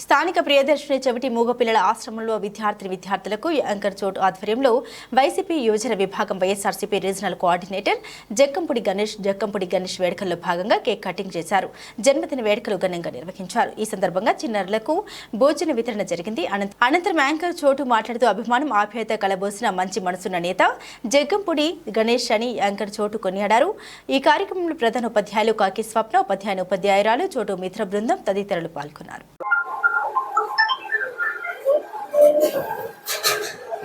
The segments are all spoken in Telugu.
స్థానిక ప్రియదర్శిని చెవిటి మూగపిల్లల ఆశ్రమంలో విద్యార్థిని విద్యార్థులకు యాంకర్ చోటు ఆధ్వర్యంలో వైసీపీ యువజన విభాగం YSRCP regional coordinator Jakkampudi Ganesh Jakkampudi Ganesh వేడుకల్లో భాగంగా కేక్ కటింగ్ చేశారు. జన్మదిన వేడుకలు ఘనంగా నిర్వహించారు. ఈ సందర్భంగా చిన్నారులకు భోజన వితరణ జరిగింది. అనంత- అనంతరం యాంకర్ చోటు మాట్లాడుతూ అభిమానం ఆప్యాయత కలబోసిన మంచి మనసున్న నేత జగ్గంపుడి గణేష్ అని యాంకర్ చోటు కొనియాడారు. ఈ కార్యక్రమంలో ప్రధాన ఉపాధ్యాయులు కాకి స్వప్న ఉపాధ్యాయుని ఉపాధ్యాయురాలు చోటు మిత్ర బృందం తదితరులు పాల్గొన్నారు.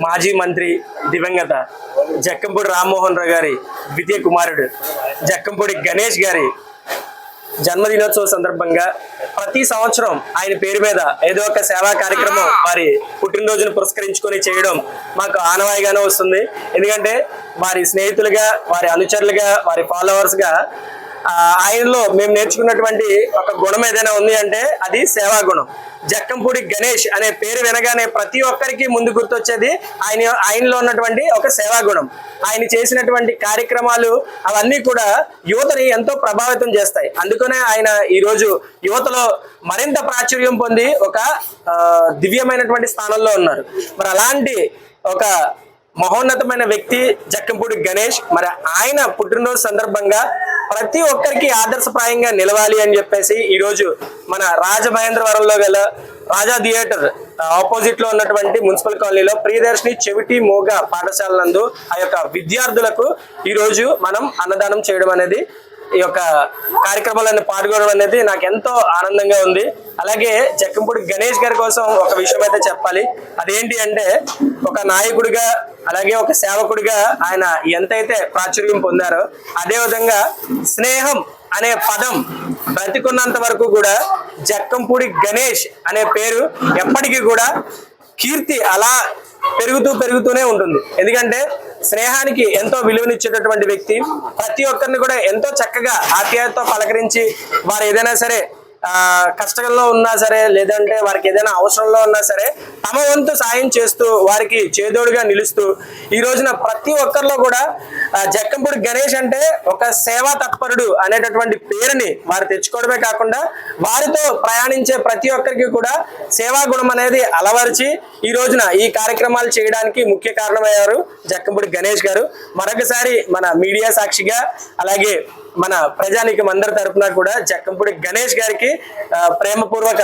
మాజీ మంత్రి దివంగత జక్కంపూడి రామ్మోహన్ రావు గారి ద్వితీయ కుమారుడు జక్కంపూడి గణేష్ గారి జన్మదినోత్సవ సందర్భంగా ప్రతి సంవత్సరం ఆయన పేరు మీద ఏదో ఒక సేవా కార్యక్రమం వారి పుట్టినరోజును పురస్కరించుకొని చేయడం మాకు ఆనవాయిగానే వస్తుంది. ఎందుకంటే వారి స్నేహితులుగా వారి అనుచరులుగా వారి ఫాలోవర్స్గా ఆయనలో మేము నేర్చుకున్నటువంటి ఒక గుణం ఏదైనా ఉంది అంటే అది సేవా గుణం. జక్కంపూడి గణేష్ అనే పేరు వినగానే ప్రతి ఒక్కరికి ముందు గుర్తొచ్చేది ఆయన ఆయనలో ఉన్నటువంటి ఒక సేవా గుణం. ఆయన చేసినటువంటి కార్యక్రమాలు అవన్నీ కూడా యువతని ఎంతో ప్రభావితం చేస్తాయి. అందుకనే ఆయన ఈరోజు యువతలో మరింత ప్రాచుర్యం పొంది ఒక దివ్యమైనటువంటి స్థానంలో ఉన్నారు. మరి అలాంటి ఒక మహోన్నతమైన వ్యక్తి జక్కంపూడి గణేష్. మరి ఆయన పుట్టినరోజు సందర్భంగా ప్రతి ఒక్కరికి ఆదర్శప్రాయంగా నిలవాలి అని చెప్పేసి ఈరోజు మన రాజమహేంద్రవరంలో గల రాజా థియేటర్ ఆపోజిట్లో ఉన్నటువంటి మున్సిపల్ కాలనీలో ప్రియదర్శిని చెవిటి మోగ పాఠశాల నందు ఆ యొక్క విద్యార్థులకు ఈరోజు మనం అన్నదానం చేయడం అనేది ఈ యొక్క కార్యక్రమాలను పాల్గొనడం అనేది నాకు ఎంతో ఆనందంగా ఉంది. అలాగే జక్కంపూడి గణేష్ గారి కోసం ఒక విషయం అయితే చెప్పాలి. అదేంటి అంటే ఒక నాయకుడిగా అలాగే ఒక సేవకుడిగా ఆయన ఎంతైతే ప్రాచుర్యం పొందారో అదేవిధంగా స్నేహం అనే పదం బ్రతికున్నంత వరకు కూడా జక్కంపూడి గణేష్ అనే పేరు ఎప్పటికీ కూడా కీర్తి అలా పెరుగుతూ పెరుగుతూనే ఉంటుంది. ఎందుకంటే స్నేహానికి ఎంతో విలువనిచ్చేటటువంటి వ్యక్తి. ప్రతి ఒక్కరిని కూడా ఎంతో చక్కగా ఆప్యాయతతో పలకరించి వారు ఏదైనా సరే కష్టంలో ఉన్నా సరే లేదంటే వారికి ఏదైనా అవసరంలో ఉన్నా సరే తమ వంతు సాయం చేస్తూ వారికి చేదోడుగా నిలుస్తూ ఈ రోజున ప్రతి ఒక్కరిలో కూడా జక్కంపూడి గణేష్ అంటే ఒక సేవా తత్పరుడు అనేటటువంటి పేరుని వారు తెచ్చుకోవడమే కాకుండా వారితో ప్రయాణించే ప్రతి ఒక్కరికి కూడా సేవా గుణం అనేది అలవరిచి ఈ రోజున ఈ కార్యక్రమాలు చేయడానికి ముఖ్య కారణమయ్యారు జక్కంపూడి గణేష్ గారు. మరొకసారి మన మీడియా సాక్షిగా అలాగే మన ప్రజానీకం అందరి తరఫున కూడా జక్కంపూడి గణేష్ గారికి ప్రేమపూర్వక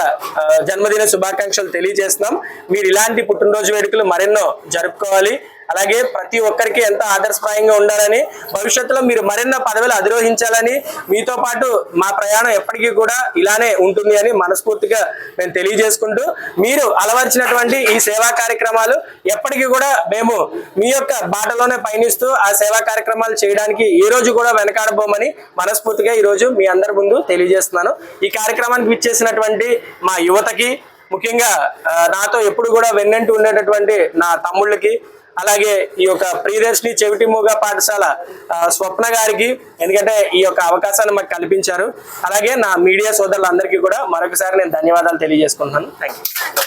జన్మదిన శుభాకాంక్షలు తెలియజేస్తున్నాం. మీరు ఇలాంటి పుట్టినరోజు వేడుకలు మరెన్నో జరుపుకోవాలి. అలాగే ప్రతి ఒక్కరికి ఎంత ఆదర్శప్రాయంగా ఉండాలని భవిష్యత్తులో మీరు మరెన్నో పదవులు అధిరోహించాలని మీతో పాటు మా ప్రయాణం ఎప్పటికీ కూడా ఇలానే ఉంటుంది అని మనస్ఫూర్తిగా మేము తెలియజేసుకుంటూ మీరు అలవర్చినటువంటి ఈ సేవా కార్యక్రమాలు ఎప్పటికీ కూడా మేము మీ యొక్క బాటలోనే పయనిస్తూ ఆ సేవా కార్యక్రమాలు చేయడానికి ఏ రోజు కూడా వెనకాడబోమని మనస్ఫూర్తిగా ఈ రోజు మీ అందరి ముందు తెలియజేస్తున్నాను. ఈ కార్యక్రమానికి విచ్చేసినటువంటి మా యువతకి ముఖ్యంగా నాతో ఎప్పుడు కూడా వెన్నంటూ ఉండేటటువంటి నా తమ్ముళ్ళకి అలాగే ఈ యొక్క ప్రియదర్శిని చెవిటి మూగ పాఠశాల స్వప్న గారికి ఎందుకంటే ఈ యొక్క అవకాశాన్ని మాకు కల్పించారు. అలాగే నా మీడియా సోదరులందరికీ కూడా మరొకసారి నేను ధన్యవాదాలు తెలియజేసుకుంటున్నాను. Thank you